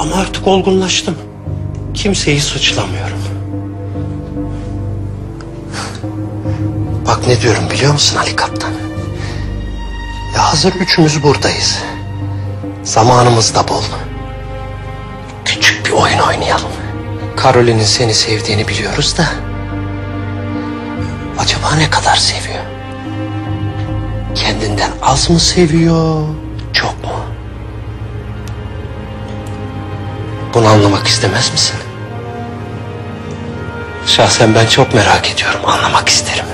Ama artık olgunlaştım. Kimseyi suçlamıyorum. Bak ne diyorum biliyor musun Ali Kaptan? Ya hazır üçümüz buradayız. Zamanımız da bol. Küçük bir oyun oynayalım. Caroline'in seni sevdiğini biliyoruz da. Acaba ne kadar seviyor? Kendinden az mı seviyor, çok Bunu anlamak istemez misin? Şahsen ben çok merak ediyorum, anlamak isterim.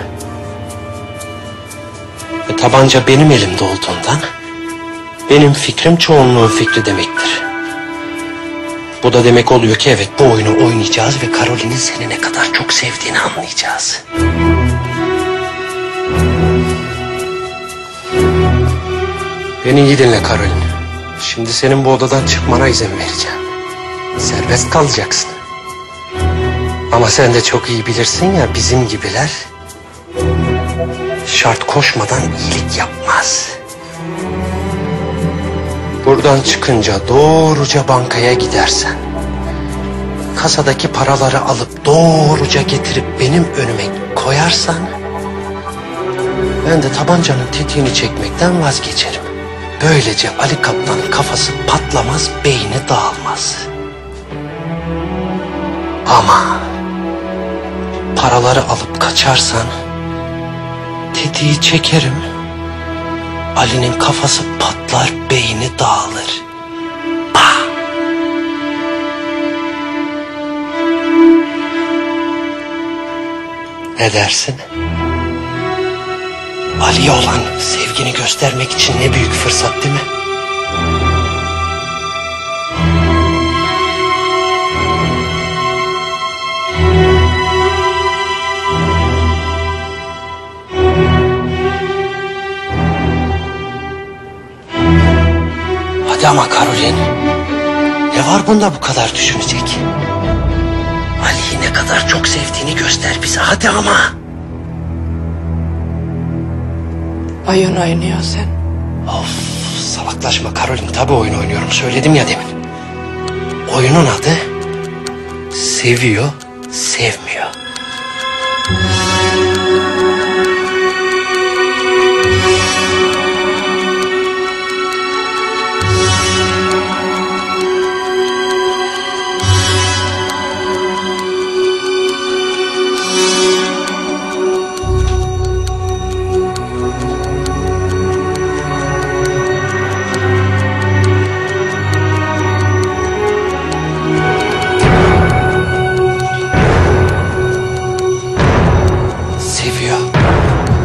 Ve tabanca benim elimde olduğundan benim fikrim çoğunluğun fikri demektir. Bu da demek oluyor ki evet bu oyunu oynayacağız ve Caroline'in seni ne kadar çok sevdiğini anlayacağız. Beni iyi dinle Caroline. Şimdi senin bu odadan çıkmana izin vereceğim. Serbest kalacaksın. Ama sen de çok iyi bilirsin ya bizim gibiler şart koşmadan iyilik yapmaz. Buradan çıkınca doğruca bankaya gidersen kasadaki paraları alıp doğruca getirip benim önüme koyarsan ben de tabancanın tetiğini çekmekten vazgeçerim. Böylece Ali Kaplan'ın kafası patlamaz, beyni dağılmaz. Ama paraları alıp kaçarsan tetiği çekerim. Ali'nin kafası patlar, beyni dağılır. Bah! Ne dersin? Ali'ye olan sevgini göstermek için ne büyük fırsat değil mi? Hadi ama Caroline. Ne var bunda bu kadar düşünecek? Ali'yi ne kadar çok sevdiğini göster bize hadi ama. Oyun oynuyor sen. Of salaklaşma Caroline tabi oyun oynuyorum söyledim ya demin. Oyunun adı seviyor sevmiyor.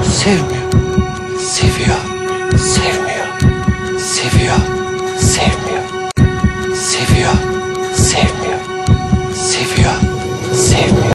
Sevmiyor. Seviyor, sevmiyor. Seviyor, sevmiyor.